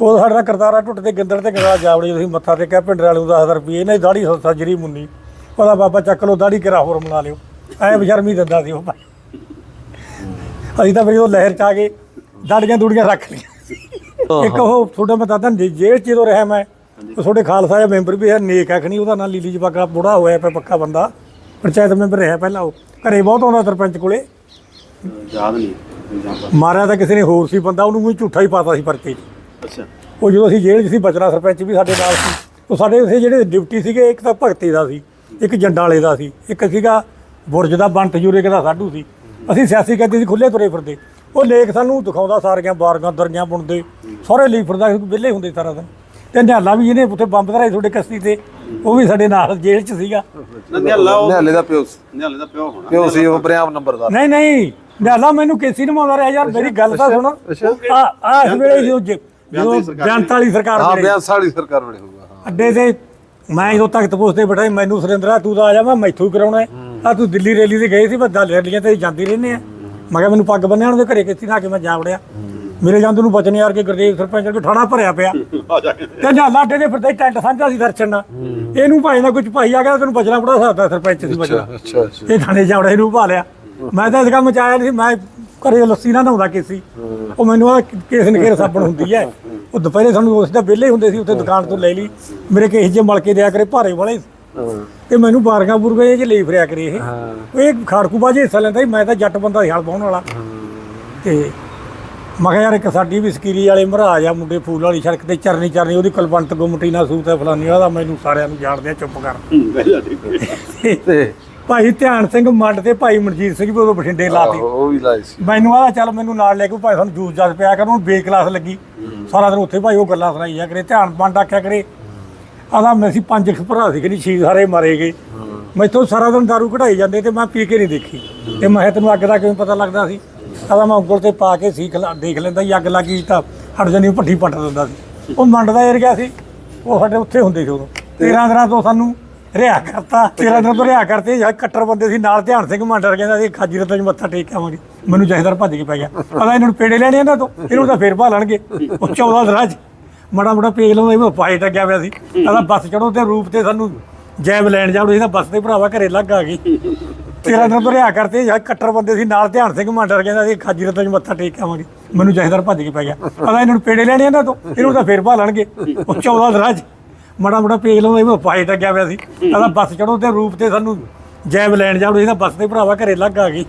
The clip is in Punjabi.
ਉਹ ਸਾਡਾ ਕਰਤਾਰਾ ਟੁੱਟ ਤੇ ਗਿੰਦੜ ਤੇ ਗਰਾ ਜਾਵੜੀ ਤੁਸੀਂ ਮੱਥਾ ਟੇਕਿਆ ਪਿੰਡ ਵਾਲੇ ਨੂੰ 10000 ਰੁਪਏ ਇਹਨਾਂ ਦੀ ਦਾੜੀ ਸਰਜਰੀ ਮੁੰਨੀ। ਉਹਦਾ ਬਾਬਾ ਚੱਕ ਲੋ ਦਾੜੀ ਕਰਾ ਹੋਰ ਬਣਾ ਲਿਓ। ਐ ਬਸ਼ਰਮੀ ਦਿੰਦਾ ਸੀ ਉਹ। ਭਾਈ ਅਸੀਂ ਤਾਂ ਫਿਰ ਉਹ ਲਹਿਰ ਚ ਆ ਗਏ ਦਾੜੀਆਂ ਦੂੜੀਆਂ ਰੱਖ ਲਈਆਂ। ਇੱਕ ਉਹ ਤੁਹਾਡਾ ਮੈਂ ਦੱਸਦਾ ਜੇਲ੍ਹ ਚ ਜਦੋਂ ਰਿਹਾ ਮੈਂ ਉਹ ਤੁਹਾਡੇ ਖਾਲਸਾ ਦਾ ਮੈਂਬਰ ਵੀ ਹੈ ਨੇਕ ਆਖਣੀ ਉਹਦਾ ਨਾਂ ਲੀਲੀ ਜਵਾਗਾ ਬੁੜਾ ਹੋਇਆ ਪਿਆ ਪੱਕਾ ਬੰਦਾ। ਪੰਚਾਇਤ ਮੈਂਬਰ ਰਿਹਾ ਪਹਿਲਾਂ ਉਹ। ਘਰੇ ਬਹੁਤ ਆਉਂਦਾ ਸਰਪੰਚ ਕੋਲੇ। ਯਾਦ ਨਹੀਂ। ਮਾਰਿਆ ਤਾਂ ਕਿਸੇ ਨੇ ਹੋਰ ਸੀ ਬੰਦਾ ਉਹਨੂੰ ਕੋਈ ਝੂਠਾ ਹੀ ਪਾਤਾ ਸੀ ਪਰਚੇ 'ਚ। ਅੱਛਾ। ਉਹ ਜਦੋਂ ਅਸੀਂ ਜੇਲ੍ਹ 'ਚ ਸੀ ਬਚਣਾ ਸਰਪੰਚ ਵੀ ਸਾਡੇ ਨਾਲ ਸੀ। ਉਹ ਸਾਡੇ ਉੱਥੇ ਜਿਹੜੇ ਡਿਊਟੀ ਸੀਗੇ ਇੱਕ ਤਾਂ ਭਗਤੀ ਦਾ ਸੀ ਇੱਕ ਜੰਡਾਲੇ ਦਾ ਸੀ ਇੱਕ ਸੀਗਾ ਬੁਰਜ ਦਾ ਬੰਤ ਜੂਰੇ ਦਾ ਸਾਡੂ ਸੀ। ਅਸੀਂ ਸਿਆਸੀ ਕਹਿੰਦੇ ਸੀ ਖੁੱਲੇ ਤੁਰੇ ਫਿਰਦੇ। ਉਹ ਲੇਖ ਸਾਨੂੰ ਦਿਖਾਉਂਦਾ ਸਾਰੀਆਂ ਬਾਰੀਆਂ ਦਰੀਆਂ ਬੁਣਦੇ। ਸਾਰੇ ਲਈ ਫਿਰਦਾ ਵਿਹਲੇ ਹੁੰਦੇ ਸਾਰਾ ਦਿਨ। ਤੇ ਨਿਹਾਲਾ ਵੀ ਇਹਨੇ ਉੱਥੇ ਬੰਬ ਧਰਾਈ ਤੁਹਾਡੇ ਕਸਤੀ ਤੇ। ਉਹ ਵੀ ਸਾਡੇ ਨਾਲ ਜੇਲ੍ਹ 'ਚ ਸੀਗਾ। ਨਿਹਲਾ ਉਹ ਨਿਹਾਲੇ ਦਾ ਪਿਓ ਨਿਹਲੇ ਦਾ ਪਿਓ ਹੋਣਾ। ਪਿਓ ਸੀ ਉਹ ਬਰਿਆਮ ਨੰਬਰਦਾਰ। ਨਹੀਂ ਨਹੀਂ। ਨਿਹਾਲਾ ਮੈਨੂੰ ਕੇਸੀ ਨਮਾਉਂਦਾ ਰਿਹਾ। ਯਾਰ ਮੇਰੀ ਗੱਲ ਤਾਂ ਸੁਣ। ਆ ਆ ਇਸ ਵੇਲੇ ਜ- ਜਦੋਂ ਵਾਲੀ ਸਰਕਾਰ ਹਾਂ ਵੇਲੇ ਬਿਆਨ ਸਾਲੀ ਸਰਕਾਰ ਵੇਲੇ ਹੋਊਗਾ ਹਾਂ। ਅੱਡੇ ਤੇ ਮੈਂ ਜਦੋਂ ਤਖਤ ਪੋਸਟ ਤੇ ਮੈਨੂੰ ਸੁਰਿੰਦਰਾ ਤੂੰ ਤਾਂ ਆ ਜਾ ਮੈਂ ਮੈਥੋਂ ਹੀ ਕਰਾਉਣਾ ਆ ਤੂੰ ਦਿੱਲੀ ਰੈਲੀ ਤੇ ਗਏ ਸੀ ਮੈਂ ਦਲ ਰੈਲੀਆਂ ਤੇ ਜਾਂਦੀ ਰਹਿੰਦੇ ਆ। ਮੈਂ ਕਿਹਾ ਮੈਨੂੰ ਪੱਗ ਬੰਨਿਆ ਉਹਦੇ ਘਰੇ ਕਿੱਥੇ ਨਾ ਕੇ ਮੈਂ ਜਾ ਵੜਿਆ। ਮੇਰੇ ਜਾਂਦੇ ਨੂੰ ਬਚਨ ਯਾਰ ਕੇ ਗੁਰਦੇਵ ਸਰਪੰਚ ਕੇ ਠਾਣਾ ਭਰਿਆ ਪਿਆ। ਜਾ ਤੇ ਨਾ ਲਾਡੇ ਦੇ ਫਿਰਦੇ ਟੈਂਟ ਸਾਂਝਾ ਸੀ ਦਰਸ਼ਨ ਨਾਲ। ਇਹਨੂੰ ਭਾਈ ਨਾ ਕੁਝ ਭਾਈ ਆ ਗਿਆ ਤੈਨੂੰ ਬਚਣਾ ਬੜਾ ਸਕਦਾ ਸਰਪੰਚ ਸੀ ਬਚਣਾ। ਅੱਛਾ ਅੱਛਾ ਇਹ ਥਾਣੇ ਜਾਵੜਾ ਇਹਨੂੰ ਭਾ ਲਿਆ। ਮੈਂ ਤਾਂ ਇਸ ਕੰਮ ਚ ਆਇਆ ਨਹੀਂ ਸੀ ਮੈਂ ਘਰੇ ਲੱਸੀ ਨਾ ਨਹਾਉਂਦਾ ਕਿਸੇ। ਉਹ ਮੈਨੂੰ ਆ ਕੇਸ ਨਕੇਰ ਸਾਬਣ ਹੁੰਦੀ ਹੈ। ਉਹ ਦੁਪਹਿਰੇ ਸਾਨੂੰ ਉਸ ਦਾ ਵਿਹਲੇ ਹੁੰਦੇ ਸੀ ਉੱਥੇ ਦੁਕਾਨ ਤੋਂ ਲੈ ਲਈ। ਮੇਰੇ ਕੇਸ ਜੇ ਮਲ ਕੇ ਦਿਆ ਕਰੇ ਭਾਰੇ ਵਾਲੇ। ਤੇ ਮੈਨੂੰ ਬਾਰਗਾ ਬੁਰਗੇ ਜੇ ਲਈ ਫਿਰਿਆ ਕਰੇ ਇਹ। ਇਹ ਖਾੜਕੂ ਬਾਜੀ ਹਿੱਸਾ ਲੈਂਦਾ ਸੀ ਮੈਂ ਤਾਂ ਜੱਟ ਬੰਦਾ ਸੀ ਹਲ ਪਾਉਣ ਵਾਲਾ। ਤੇ ਮੈਂ ਕਿਹਾ ਯਾਰ ਇੱਕ ਸਾਡੀ ਵੀ ਸਕੀਰੀ ਵਾਲੇ ਮਹਾਰਾਜ ਆ ਮੁੰਡੇ ਫੂਲ ਵਾਲੀ ਸੜਕ ਤੇ ਚਰਨੀ ਚਰਨੀ ਉਹਦੀ ਕਲਵੰਤ ਗੁੰਮਟੀ ਨਾਲ ਸੂਤ ਹੈ ਫਲਾਨੀ ਉਹਦਾ ਮੈਨੂੰ ਸਾਰਿਆਂ ਨੂੰ ਜਾਣਦੇ ਆ ਚੁੱਪ ਕਰ। ਤੇ ਭਾਈ ਧਿਆਨ ਸਿੰਘ ਮੰਡ ਤੇ ਭਾਈ ਮਨਜੀਤ ਸਿੰਘ ਵੀ ਉਦੋਂ ਬਠਿੰਡੇ ਲਾਤੇ ਆਹੋ, ਉਹ ਵੀ ਲਾਈ ਸੀ। ਮੈਨੂੰ ਆਦਾ ਚੱਲ ਮੈਨੂੰ ਨਾਲ ਲੈ ਕੇ ਭਾਈ ਸਾਨੂੰ ਜੂਸ ਜਸ ਪਿਆ ਕਰ ਉਹਨੂੰ ਬੇ ਕਲਾਸ ਲੱਗੀ ਸਾਰਾ ਦਿਨ ਉੱਥੇ ਭਾਈ ਉਹ ਗੱਲਾਂ ਸੁਣਾਈ ਜਾ ਕਰੇ ਧਿਆਨ ਮੰਡ ਆਖਿਆ ਕਰੇ। ਆਦਾ ਮੈਂ ਸੀ ਪੰਜ ਕੁ ਭਰਾ ਸੀ ਕਿ ਛੇ ਸਾਰੇ ਮਾਰੇ ਗਏ। ਮੈਥੋਂ ਸਾਰਾ ਦਿਨ ਦਾਰੂ ਕਢਾਈ ਜਾਂਦੇ ਤੇ ਮੈਂ ਪੀ ਕੇ ਨਹੀਂ ਦੇਖੀ। ਤੇ ਮੈਂ ਕਿਹਾ ਤੈਨੂੰ ਅੱਗ ਦਾ ਕਿਵੇਂ ਪਤਾ ਲੱਗਦਾ ਸੀ? ਆਦਾ ਮੈਂ ਉਂਗਲ ਤੇ ਪਾ ਕੇ ਸੀਖ ਲਾ- ਦੇਖ ਲੈਂਦਾ ਸੀ ਅੱਗ ਲੱਗੀ ਤਾਂ ਹਟ ਉਹ ਭੱਠੀ ਪੱਟ ਦਿੰਦਾ ਸੀ। ਉਹ ਮੰਡ ਦਾ ਏਰੀਆ ਸੀ ਉਹ ਸਾਡੇ ਉੱਥੇ ਹੁੰਦੇ ਸੀ ਉਦੋਂ। 13 ਦਿਨਾਂ ਤੋਂ ਸਾਨੂੰ ਰਿਆ ਕਰਤਾ 13 ਦਿਨਾਂ ਤੋਂ ਰਿਆ ਕਰਤੇ ਜਾਂ ਕੱਟਰ ਬੰਦੇ ਸੀ, ਨਾਲ ਧਿਆਨ ਸਿੰਘ ਮੰਡਰ ਕਹਿੰਦਾ ਸੀ, ਖਾਜੀ ਰਤਨ ਚ ਮੱਥਾ ਟੇਕ ਆਵਾਂਗੇ। ਮੈਨੂੰ ਜਹਦਰ ਭੱਜ ਕੇ ਪੈ ਗਿਆ। ਪਤਾ ਇਹਨਾਂ ਨੂੰ ਪੇੜੇ ਲੈਣੇ ਇਹਨਾਂ ਤੋਂ, ਇਹਨੂੰ ਤਾਂ ਫੇਰ ਭਾਲਣਗੇ ਉਹ 14 ਦਿਨਾਂ ਚ ਮੜਾ ਮੜਾ ਪੇਗ ਲਾਉਂਦਾ ਇਹ ਪਾਏ ਟੱਗਿਆ ਪਿਆ ਸੀ। ਕਹਿੰਦਾ ਬੱਸ ਚੜੋ ਤੇ ਰੂਪ ਤੇ ਸਾਨੂੰ ਜੈਬ ਲੈਣ ਜਾੜੋ ਇਹਦਾ ਬੱਸ ਤੇ ਭਰਾਵਾ ਘਰੇ ਲੱਗ ਆ ਗਈ 13 ਦਿਨ ਤੋਂ ਰਿਆ ਕਰਤੇ ਜਾਂ ਕੱਟਰ ਬੰਦੇ ਸੀ, ਨਾਲ ਧਿਆਨ ਸਿੰਘ ਮੰਡਰ ਕਹਿੰਦਾ ਸੀ, ਖਾਜੀ ਰਤਨ ਚ ਮੱਥਾ ਟੇਕ ਕੇ ਆਵਾਂਗੇ। ਮੈਨੂੰ ਜਹਦਰ ਭੱਜ ਕੇ ਪੈ ਗਿਆ। ਪਤਾ ਇਹਨਾਂ ਨੂੰ ਪੇੜੇ ਲੈਣੇ ਇਹਨਾਂ ਤੋਂ, ਇਹਨੂੰ ਤਾਂ ਫੇਰ ਭਾਲਣਗੇ ਉਹ 14 ਦਿਨਾਂ ਮੜਾ ਮੜਾ ਪੇਗ ਲਾਉਂਦਾ ਇਹ ਪਾਏ ਟੱਗਿਆ ਪਿਆ ਸੀ। ਕਹਿੰਦਾ ਬੱਸ ਚੜੋ ਤੇ ਰੂਪ ਤੇ ਸਾਨੂੰ ਜੈਬ ਲੈਣ ਜਾੜੋ ਇਹਦਾ ਬੱਸ ਤੇ ਭਰਾਵਾ ਘਰੇ ਲੱਗ ਆ ਗਈ